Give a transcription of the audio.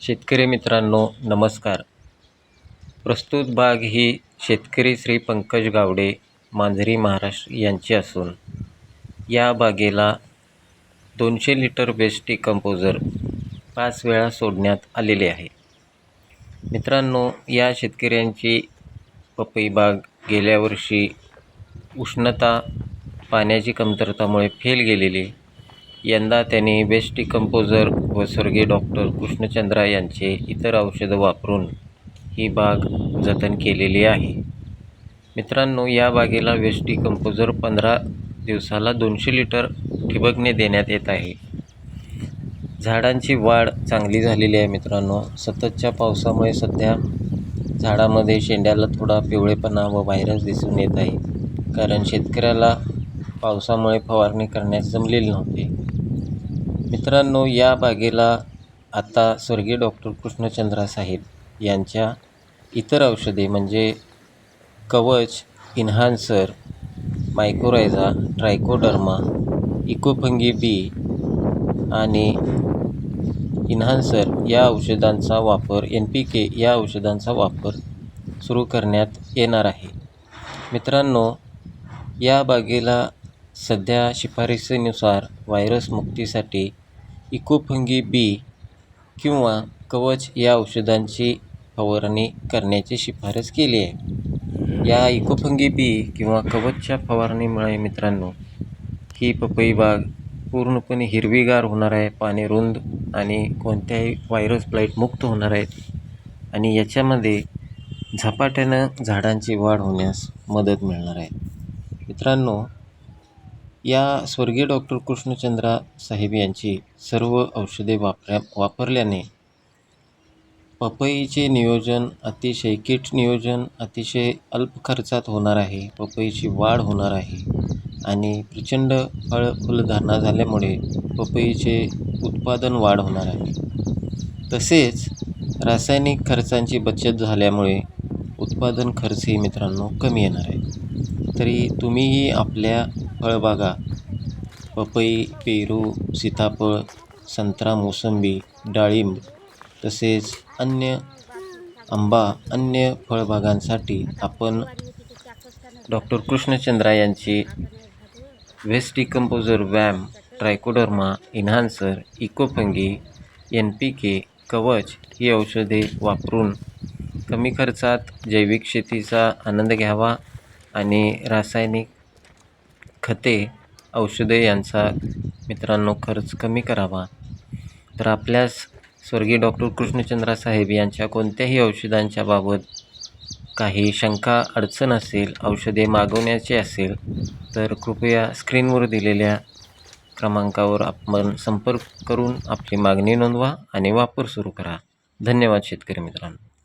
शेतकरी मित्रांनो नमस्कार. प्रस्तुत बाग ही शेतकरी श्री पंकज गावडे मांजरी महाराष्ट्र यांची असून या बागेला दोनशे लिटर बेस्ट कंपोजर पाच वेळा सोडण्यात आलेले आहे. मित्रांनो या शेतकऱ्यांची पपई बाग गेल्या वर्षी उष्णता पाण्याची कमतरतामुळे फेल गेलेली यंदा त्यांनी बेस्ट कंपोजर व स्वर्गीय डॉक्टर कृष्णचंद्रा यांचे इतर औषधं वापरून ही बाग जतन केलेली आहे. मित्रांनो या बागेला वेस्टी कंपोजर पंधरा दिवसाला दोनशे लिटर ठिबकने देण्यात येत आहे. झाडांची वाढ चांगली झालेली आहे मित्रांनो. सततच्या पावसामुळे सध्या झाडामध्ये शेंड्याला थोडा पिवळेपणा व व्हायरस दिसून येत आहे. कारण शेतकऱ्याला पावसामुळे फवारणी करण्यास जमलेली नव्हते. मित्रांनो या बागेला आता स्वर्गीय डॉक्टर कृष्णचंद्रा साहेब यांच्या इतर औषधे म्हणजे कवच इन्हान्सर मायकोरायझा ट्रायकोडर्मा इकोफंगी बी आणि इन्हान्सर या औषधांचा वापर एन पी के या औषधांचा वापर सुरू करण्यात येणार आहे. मित्रांनो या बागेला सध्या शिफारसीनुसार व्हायरस मुक्तीसाठी इकोफंगी बी किंवा कवच या औषधांची फवारणी करण्याची शिफारस केली आहे. या इकोफंगी बी किंवा कवचच्या फवारणीमुळे मित्रांनो ही पपई बाग पूर्णपणे हिरवीगार होणार आहे पाणी रुंद आणि कोणत्याही व्हायरस ब्लाईट मुक्त होणार आहेत आणि याच्यामध्ये झपाट्यानं झाडांची वाढ होण्यास मदत मिळणार आहे. मित्रांनो या स्वर्गीय डॉक्टर कृष्णचंद्रा साहेब यांची सर्व औषधे वापऱ्या वापरल्याने पपईचे नियोजन अतिशय किट नियोजन अतिशय अल्प खर्चात होणार आहे. पपईची वाढ होणार आहे आणि प्रचंड फळ फुलधारणा झाल्यामुळे पपईचे उत्पादन वाढ होणार आहे. तसेच रासायनिक खर्चांची बचत झाल्यामुळे उत्पादन खर्चही मित्रांनो कमी येणार आहे. तरी तुम्हीही आपल्या फळबागा पपई पेरू सीताफळ संत्रा मोसंबी डाळिंब तसेच अन्य आंबा अन्य फळबागांसाठी आपण डॉक्टर कृष्णचंद्रा यांची waste decomposer VAM trichoderma enhancer Ecofungi N P K कवच ही औषधे वापरून कमी खर्चात जैविक शेतीचा आनंद घ्यावा आणि रासायनिक खते औषधे यांचा मित्रांनो खर्च कमी करावा. तर आपल्यास स्वर्गीय डॉक्टर कृष्णचंद्रा साहेब यांच्या कोणत्याही औषधांच्या बाबत काही शंका अडचण असेल औषधे मागवण्याची असेल तर कृपया स्क्रीनवर दिलेल्या क्रमांकावर आपण संपर्क करून आपली मागणी नोंदवा आणि वापर सुरू करा. धन्यवाद शेतकरी मित्रांनो.